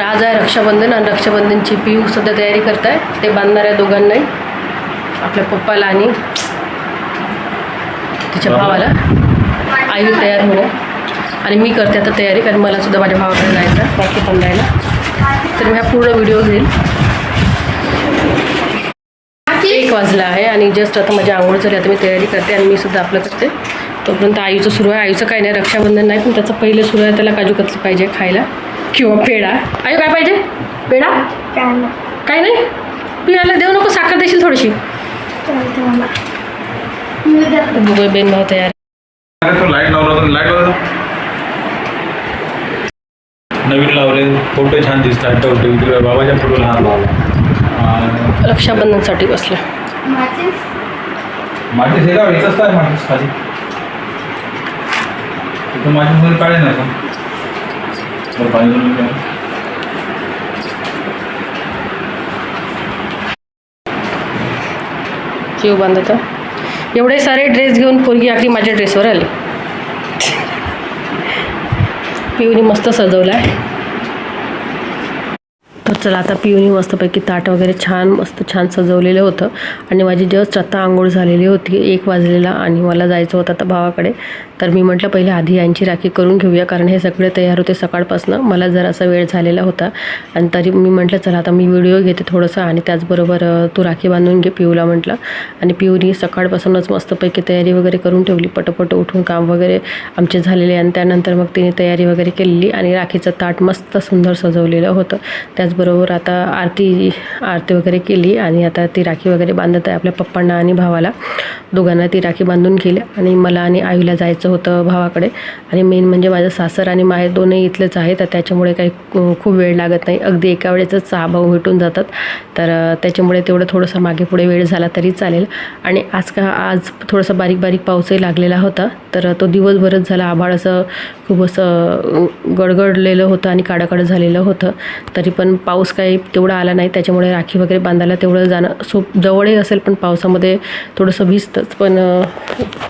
आज आहे रक्षाबंधन आणि रक्षाबंधनची पिऊ सध्या तयारी करताय. ते बांधणाऱ्या दोघांनाही आपल्या पप्पाला आणि तिच्या भावाला. आई तयार होणे. आणि मी करते आता तयारी कारण मला सुद्धा माझ्या भावाकडे जायचं आहे राखी बांधायला तर मी हा पूर्ण व्हिडिओ घेईल एक वाजला आहे आणि जस्ट आता माझी आंघोळ झाली आता मी तयारी करते आणि मी सुद्धा आपलं करते. तोपर्यंत आईचं सुरू आहे. आईचं काही नाही रक्षाबंधन नाही पण त्याचं पहिलं सुरू आहे त्याला काजू कतली पाहिजे खायला. किंवा पेढा. आई काय पाहिजे? पेढा? काय नाही. पियाला देऊ नको साखर देशील थोडीशी. बेन भाऊ तयार. तो लाइट लावला होता लाइट लावला नवीन लावले फोटो छान दिसतात बाबाच्या फोटो लहान लावला रक्षाबंधनसाठी बसलं. माझे हे गाव येतच काय माझी माझ्या मध्ये काढे नाही का? बरं, पाणी घालून जीव बांधत एवढे सारे ड्रेस घेऊन पोरगी आखरी माझ्या ड्रेसवर आली. पिऊनी मस्त सजवला आहे तर चला आता पिऊनी मस्तपैकी. ताट वगैरे छान मस्त छान सजवलेलं होतं. आणि माझी जस्ट आता आंघोळ झालेली होती एक वाजलेला आणि मला जायचं होतं आता भावाकडे. तर मी म्हटलं पहिले आधी यांची राखी करून घेऊया कारण हे सगळे तयार होते सकाळपासून. मला जरासा वेळ झालेला होता. आणि तरी मी म्हटलं चला आता मी व्हिडिओ घेते थोडंसं आणि त्याचबरोबर तू राखी बांधून घे पिऊला म्हटलं. आणि पिऊनी सकाळपासूनच मस्तपैकी तयारी वगैरे करून ठेवली. पटपट उठून काम वगैरे आमचे झालेले आणि त्यानंतर मग तिने तयारी वगैरे केलेली आणि राखीचं ताट मस्त सुंदर सजवलेलं होतं. त्याचबरोबर आता आरती आरती वगैरे केली आणि आता ती राखी वगैरे बांधत आहे आपल्या पप्पांना आणि भावाला. दोघांना ती राखी बांधून केली आणि मला आणि आईला जायचं होतं भावाकडे. आणि मेन म्हणजे माझं सासर आणि माहेर दोन्ही इथलेच आहे तर त्याच्यामुळे काही खूप वेळ लागत नाही. अगदी एका वेळेचं सहा भाऊ भेटून जातात. तर त्याच्यामुळे तेवढं थोडंसं मागे पुढे वेळ झाला तरी चालेल. आणि आज का आज थोडंसं बारीक बारीक पाऊसही लागलेला होता. तर तो दिवसभरच झाला. आभाळ असं खूप असं गडगडलेलं होतं आणि काडाकाड झालेलं होतं. तरी पण पाऊस काही तेवढा आला नाही. त्याच्यामुळे राखी वगैरे बांधायला तेवढं जाणं सोप जवळही असेल पण पावसामध्ये थोडंसं भिजतंच. पण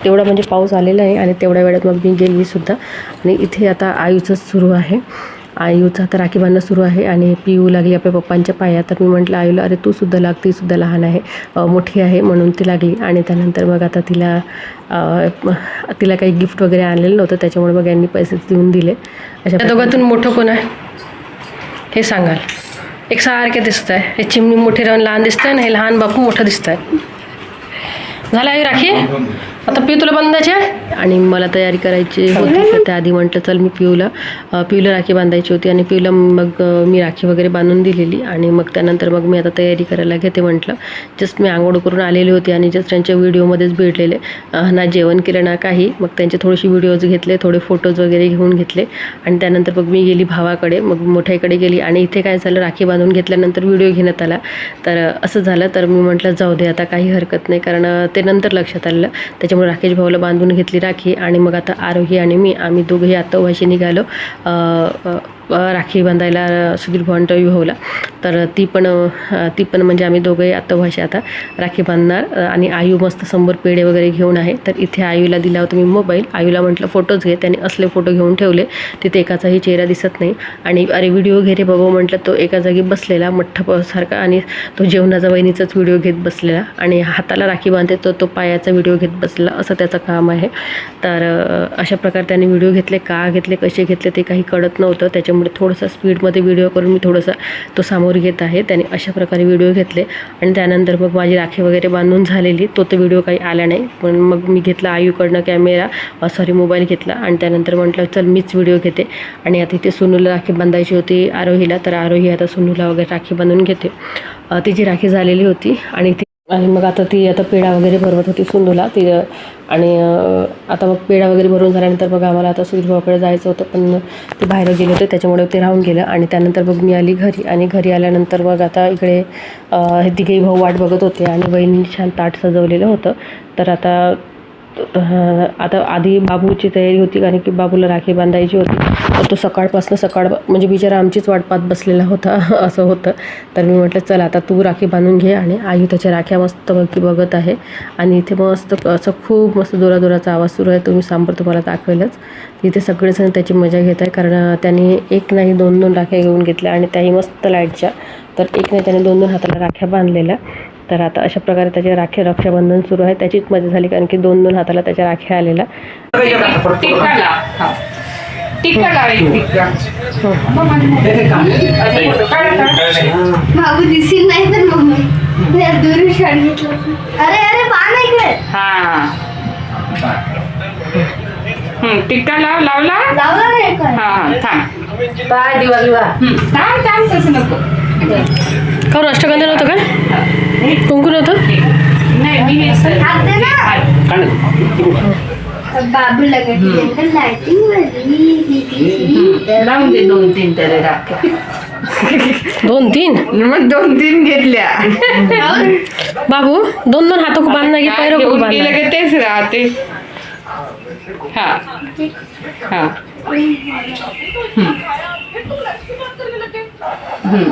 तेवढा म्हणजे पाऊस आलेला आहे आणि तेवढ्या वेळात मग मी गेली सुद्धा. आणि इथे आता आईचंच सुरू आहे. आयूचं आता राखी बांधणं सुरू आहे आणि पिऊ लागली आपल्या पप्पांच्या पाया. तर मी म्हटलं आयूला अरे तू सुद्धा लाग ती सुद्धा लहान आहे मोठी आहे म्हणून ती लागली. आणि त्यानंतर मग आता तिला तिला काही गिफ्ट वगैरे आणलेलं नव्हतं त्याच्यामुळे मग यांनी पैसे देऊन दिले. अशा दोघातून मोठं कोण आहे? हे सांगाल. एक सारखे दिसत आहे हे चिमणी मोठी राहून लहान दिसत आहे ना हे लहान बापू मोठं दिसत आहे झालं आहे राखी? आता पिऊ तुला बांधायची आणि मला तयारी करायची होती त्याआधी म्हटलं चल मी पिऊला. पिऊला राखी बांधायची होती आणि पिऊला मग मी राखी वगैरे बांधून दिलेली. आणि मग त्यानंतर मग मी आता तयारी करायला घेते म्हटलं. जस्ट मी आंघोळ करून आलेली होती आणि जस्ट त्यांच्या व्हिडिओमध्येच भेटलेले. ना जेवण केलं ना काही. मग त्यांचे थोडेसे व्हिडिओज घेतले थोडे फोटोज वगैरे घेऊन घेतले. आणि त्यानंतर मग मी गेली भावाकडे मग मोठ्याकडे गेली. आणि इथे काय झालं राखी बांधून घेतल्यानंतर व्हिडिओ घेण्यात आला. तर असं झालं. तर मी म्हटलं जाऊ दे आता काही हरकत नाही. कारण ते नंतर लक्षात आलं. त्याच्यामुळे राकेश भाऊला बांधून घेतली राखी आणि मग आता आरोही आणि मी आम्ही दोघंही आता उभाशी निघालो. राखी बांधायला सुधीर भाऊंटा विभावला तर ती पण ती पण म्हणजे आम्ही दोघंही आत्ता भाषा आता राखी बांधणार. आणि आयू मस्त समोर पेढे वगैरे घेऊन आहे. तर इथे आयूला दिला होता मी मोबाईल आयूला म्हटलं फोटोज घे. त्याने असले फोटो घेऊन ठेवले. तिथे एकाचाही चेहरा दिसत नाही. आणि अरे व्हिडिओ घे रे बाबा म्हटलं तो एका जागी बसलेला मठ्ठसारखा आणि तो जेवणाचा वहिनीचाच व्हिडिओ घेत बसलेला. आणि हाताला राखी बांधते तो तो पायाचा व्हिडिओ घेत बसलेला. असं त्याचं काम आहे. तर अशा प्रकारे त्याने व्हिडिओ घेतले का घेतले कसे घेतले ते काही कळत नव्हतं. त्याच्यामुळे थोडंसं स्पीडमध्ये व्हिडिओ करून मी थोडंसं तो सामोर घेत आहे. त्याने अशा प्रकारे व्हिडिओ घेतले. आणि त्यानंतर मग माझी राखी वगैरे बांधून झालेली. तो तर व्हिडिओ काही आला नाही. पण मग मी घेतला आयूकडनं कॅमेरा. सॉरी मोबाईल घेतला. आणि त्यानंतर म्हटलं चल मीच व्हिडिओ घेते. आणि आता इथे सोनूला राखी बांधायची होती आरोहीला. तर आरोही आता सोनूला वगैरे राखी बांधून घेते. तिची राखी झालेली होती. आणि ती आणि मग आता ती आता पेढा वगैरे भरवत होती सुंदूला ती आणि आता मग पेढा वगैरे भरून झाल्यानंतर मग आम्हाला आता सुधीरभावाकडे जायचं होतं पण ते बाहेर गेले होते त्याच्यामुळे ते राहून गेलं. आणि त्यानंतर मग मी आली घरी आणि घरी आल्यानंतर मग आता इकडे हे तिघेही भाऊ वाट बघत होते आणि वहिनी छान ताट सजवलेलं होतं. तर आता आता आधी बाबूची तयारी होती कारण की बाबूला राखी बांधायची होती. तर तो सकाळपासून सकाळ म्हणजे बिचारा आमचीच वाट पाहत बसलेला होता असं होतं. तर मी म्हटलं चल आता तू राखी बांधून घे आणि आई त्याच्या राख्या मस्त बघ बघत आहे. आणि इथे मस्त असं खूप मस्त जोराजोराचा आवाज सुरू आहे. तुम्ही सांबर तुम्हाला दाखवेलच. इथे सगळेजण त्याची मजा घेत आहे कारण त्याने एक नाही दोन दोन राख्या घेऊन घेतल्या आणि त्याही मस्त लाईटच्या. तर एक नाही त्याने दोन दोन हाताला राख्या बांधलेल्या. तर आता अशा प्रकारे त्याचे राखी रक्षाबंधन सुरू आहे. त्याचीच मजा झाली कारण की दोन दोन हाताला त्याच्या राख्या आलेल्या. टिक्का लाव. हा. टिक्का लाव एक टिक्का. हो. असा फोटो काढा का? बाबू दिसेल नाही तर मम्मी यार दूर शॉट घेतलं अरे अरे पाहा ना इकडे. हा. हम्म, टिक्का लाव लावला? लावला नाही काय हा थांब. बाय दिवाळी वा हम्म, थांब थांब तसं नको. का अष्टगंध नव्हतं का? कुंकू नव्हतं? नाही मी सर हात दे ना. बाबू लावून दे दोन तीन तरी दोन तीन? मग दोन तीन घेतल्या. बाबू दोन दोन हात बांधणार की पैर खूप बांधणार का तेच राहते. हा. हा. हम्म.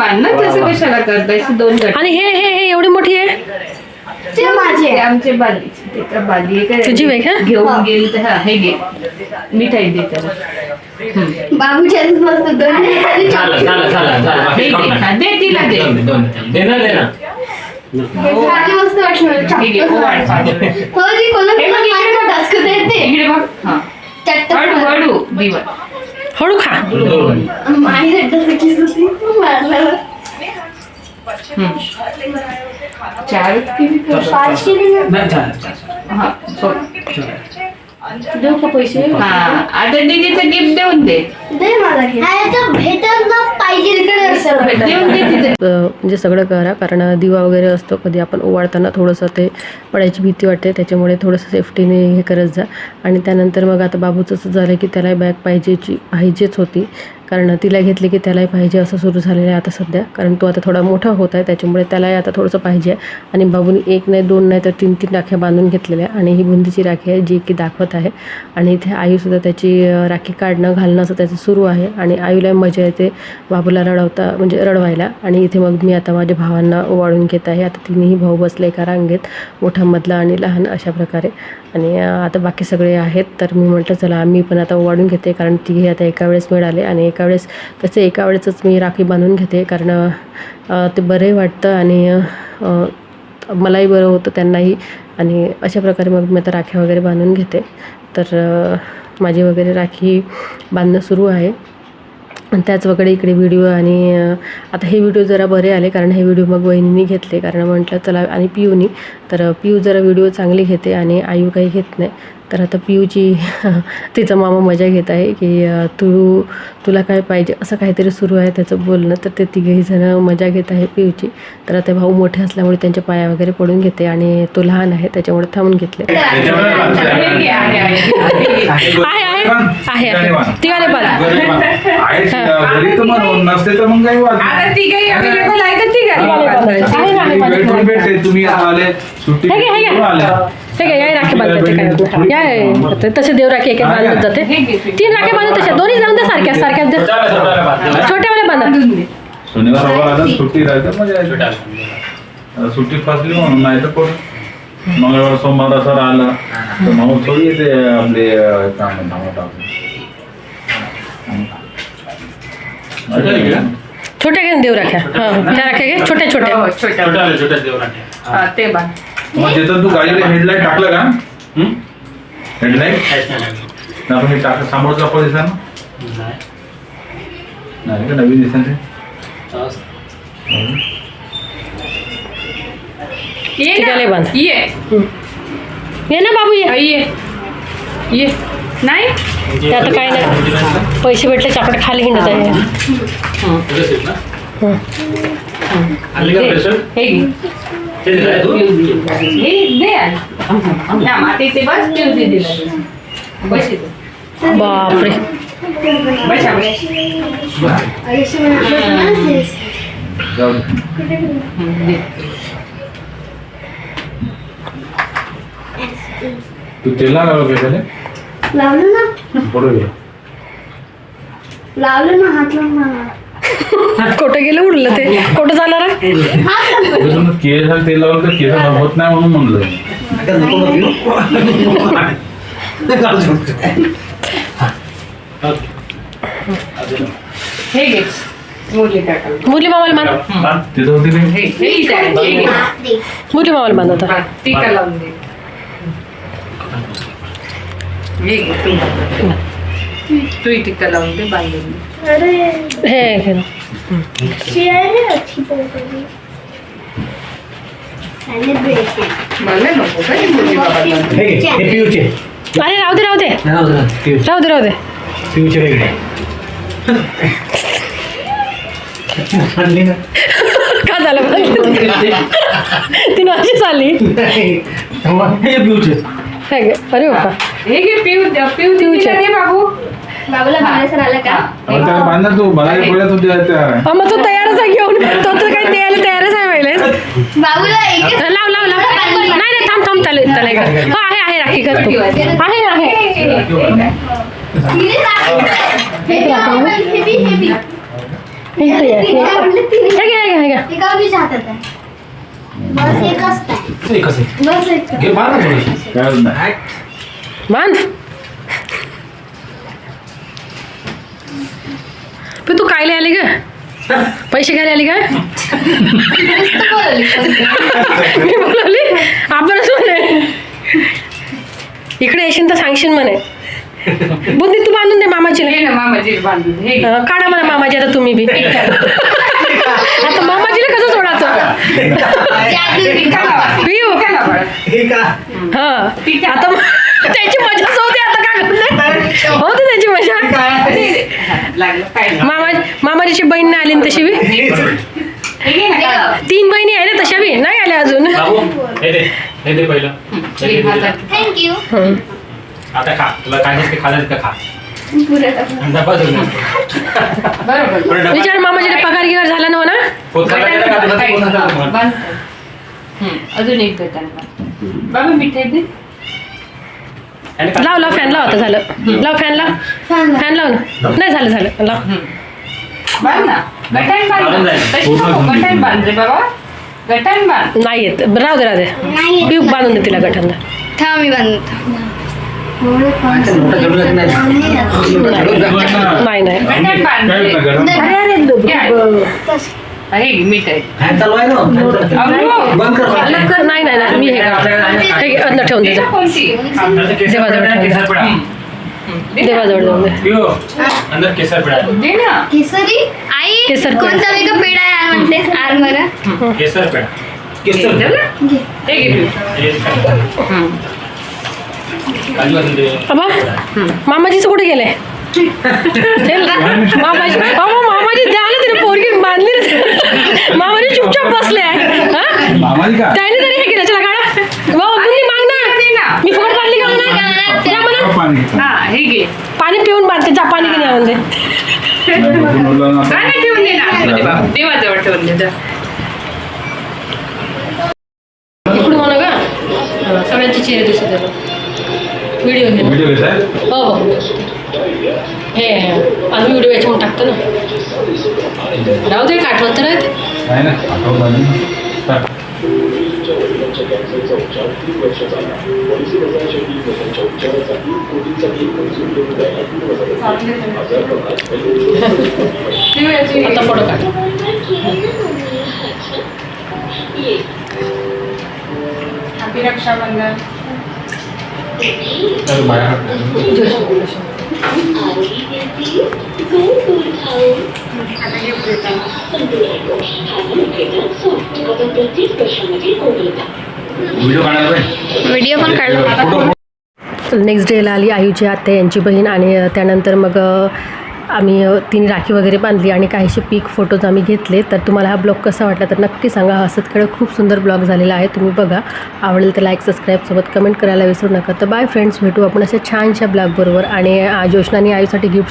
तसं कशाला करताय दोन आणि हे हे हे एवढी मोठी आहे? ते माझे. ते आमचे बालीचे. ते का बाली आहे? तुझी बाई का? घेऊन गेली तर हा हे घे. मिठाई दे त्याला. हम्म. बाबूच्या मस्त दोन झालं झालं झालं झालं हे घे. हा, दे तिला दे. दोन दोन दे ना दे ना. खाली मस्त वाटलं मला. हे घे, ओवाळ, पाणी. हो जी कोणा हे बघ, इकडे बघ. दाखवता येते इकडे बघ. हा. चट्ट हळू हळू दिवा. हळू खा दोन माझी चट्ट किस होती मारलं हम्म. चार देऊ का पैसे? हा आता दीदीचं गिफ्ट देऊन दे. दे मला भेटत पाहिजे म्हणजे सगळं करा कारण दिवा वगैरे असतो कधी आपण ओवाळताना थोडंसं ते पडायची भीती वाटते त्याच्यामुळे थोडंसं सेफ्टीने हे करत जा. आणि त्यानंतर मग आता बाबूचं असं झालं की त्याला बॅग पाहिजेची पाहिजेच होती. कारण तिला घेतली की त्यालाही पाहिजे असं सुरू झालेलं आहे आता सध्या. कारण तो आता थोडा मोठा होत आहे त्याच्यामुळे त्यालाही आता थोडंसं पाहिजे आणि बाबूनी एक नाही दोन नाही तर तीन तीन राख्या बांधून घेतलेल्या आहे आणि ही बुंदीची राखी आहे जी की दाखवत आहे. आणि इथे आईसुद्धा त्याची राखी काढणं घालणं असं त्याचं सुरू आहे. आणि आईला मजा येते बाबूला रडवता म्हणजे रडवायला. आणि इथे मग मी आता माझ्या भावांना ओवाळून घेत आहे. आता तिन्ही भाऊ बसले एका रांगेत मोठामधला आणि लहान अशा प्रकारे. आणि आता बाकी सगळे आहेत तर मी म्हटलं चला मी पण आता ओवाळून घेते कारण तिघे आता एका वेळेस मिळाले आणि एका वेळेस तसे एका वेळेसच मी राखी बांधून घेते कारण ते बरे वाटतं आणि मलाही बरं होतं त्यांनाही आणि अशा प्रकारे मग मी आता राख्या वगैरे बांधून घेते. तर माझी वगैरे राखी बांधणं सुरू आहे. त्याच वगैरे इकडे व्हिडिओ आणि आता हे व्हिडिओ जरा बरे आले कारण हे व्हिडिओ मग वहिनीने घेतले कारण म्हटलं चला आणि पिऊनी. तर पियू जरा व्हिडिओ चांगली घेते आणि आयू काही घेत नाही. तर आता पियूची तिचा मामा मजा घेत आहे की तू तुला काय पाहिजे असं काहीतरी सुरू आहे त्याचं बोलणं. तर ते तिघही जणं मजा घेत आहे पियूची. तर आता भाऊ मोठे असल्यामुळे त्यांच्या पाया वगैरे पडून घेते आणि तो लहान आहे त्याच्यामुळे थांबून घेतले. आहे, आहे, आहे. ना, ना, सुट्टी हे घे, हे घे. या राखी बांधते काय या या. तसे देव राखी एक एक बांधत जाते हे हे. तीन राख्या बांधत तशा दोन्ही जाऊन द्या सारख्या सारख्या द्या. बांधलं. छोट्यावाल्या बांधा बांधून दे. शनिवार रविवार आला सुट्टी राहते मजा येते. छोट्याला. आता सुट्टी फसली म्हणून नाही तर कोण मंगळवार सोमवार असं राहिलं तर मग थोडी येते आपले अं, काम धामत आपले. छोट्याला घे का? छोट्या घे ना देव राख्या हा त्या राख्या घे छोट्या छोट्या हो, छोट्या छोट्या देऊ राखे. हा, ते बांध मग तिथं तू गाडीला हेडलाईट टाकलं का? हं? हेडलाईट. आपण हे टाक समोरचा आपण दिसा ना? नाही. नाही का? नवीन दिसा ते? ये ना. बाँध. ये. ये ना बाबू ये. ये. ये. नाही? ते आता काय नाही. पैसे भेटले चाकड खाली हिंडत आहे. हे. ते तू हे. हा, बापरे. तू तेल लावलं का त्याला लावलं ना. लावलं ना हात लावून मला. कुठं गेलं उडलं ते. कुठं जाणार केस तेल लावलं तर केस होत नाही म्हणून म्हणलं. हे घे. मुरली काका मुरली मामाला बांध तिथं होते ते. हे हे इथे आहे, हे घे. मुरली मामाला बांध आता. हा, टीका लावून दे. हे घे तू टीका लावून दे बांधून दे अरे हे. घे ना. शेअर अच्छी पडते सेलिब्रेशन मला नको का हे। मुरली बाबाला हे पिऊचे अरे राहू दे राहू दे। राहू दे पिऊ राहू दे राहू दे। पिऊचे वेगळे आणली ना का झालं तिनं अशी चालली हे पिऊचे हे घे. अरे बापा हे घे पिऊ पिऊ पिऊचे. तिला दे बाबू। बाबूला का बांधा तू बघायला हा, मग तो तयारच आहे घेऊन तो तर काही द्यायला तयारच आहे पहिले बाबूला एकच लाव लाव लाव नाही नाही थांब थांब त्याला एक. हा आहे आहे राखी कर तू आहे आहे तिने दाखवलं. हे घ्या, आपण हे बी, हे बी. हे इथे आहे. तिने आवडलं, तिने- हे घे, हे घे, हे घे. एका बाजूच्या हातात आहे बस एकच नाही कसं बस एक घे मार ना थोडीशी काय होत नाही बांध कायले आली ग. पैसे घ्यायला आली का? मी बोलवली आपणच म्हणे. इकडे येशील तर सांगशील म्हणे. बुंदी तू बांधून दे मामाची मामाजी बांधून. हे. काढा म्हणा मामाची आता तुम्ही बी. आता मामाजीला कसं सोडायचं. पिऊ. हा आता नाही. मामा मामाजीची बहीण नाही आली ना तशी बी. तीन बहिणी आहे ना तशा बी? नाही आल्या अजून. आता खा. तुला काय खायचं का खा. विचार मामाजीला पगार गिगार झाला ना हो ना? हा, अजून एक बांध. बाबा मिठाई दे. लाव लाव फॅन लाव आता झालं. लाव फॅन लाव. फॅन लाव. ना. नाही झालं झालं. लाव. बांध ना. गटान बांधून बांध जाईल. तशी पूर्ण नको, बांधून गटान बांध रे बाबा. गटान बांध नाही येत. राहू दे राहू दे. नाही येत. नाही. बांधून दे तिला थांब मी बांधतो नाही. नाही गटान बांध रे. नाही? अरे अरे. हे आहे. अहो, बंद कर. अलग कर. नाही हे. हे. अंदर ठेवून दे दे जा. ना कोणती? अंदर केसर देवाजवळ. देवाजवळ जाऊन दे. केसर आई. कोणता वेगळा आहे म्हणते आर मला केसर केसर. हे घे मामाजीचं कुठे गेले मामाजी मामाजी द्या ना तिने पोरगी बांधली मामाजी चुपचाप बसले आहे. हा? त्याने तरी हे केलं चला काढा वा बुंदी माग दे ना ना. मी फुकट बांधली का म्हणा द्या म्हणा पाणी घेतो. हा हे घे. पाणी पिऊन बांधते जा पाणी घेऊन आणून दे. नाही, बघून बोलला ना. काय नाही. ठेवून दे ना आतमध्ये बाबा देवाजवळ ठेवून दे जा. इकडून म्हणा का सगळ्यांचे चेहरे दिसत व्हिडिओ घे व्हिडिओ घेत आहे? हो हो हे आम्ही व्हिडिओ याच्यावर टाकतो ना. राहू दे आठवण तर आहेत. नाही ना आठवण आली ना. टाक. देवाची आता फोटो काढ हॅपी रक्षाबंधन तर बाहेर टाक. आता गिफ्ट देतो आता प्रत्येक प्रश्नामध्ये कोण व्हिडिओ काढायला पाहिजे व्हिडिओ पण काढला नेक्स्ट डेला आली आयुची आत्या यांची बहीण आणि त्यानंतर मग आम्ही तिने राखी वगैरे बांधली आणि काहीसे पीक फोटोज आम्ही घेतले. तर तुम्हाला हा ब्लॉग कसा वाटला तर नक्की सांगा. हसत खेळ खूप सुंदर ब्लॉग झालेला आहे. तुम्ही बघा. आवडेल तर लाईक सबस्क्राईबसोबत कमेंट करायला विसरू नका. तर बाय फ्रेंड्स भेटू आपण अशा छानशा ब्लॉगबरोबर. आणि ज्योष्णाने आयुसाठी गिफ्ट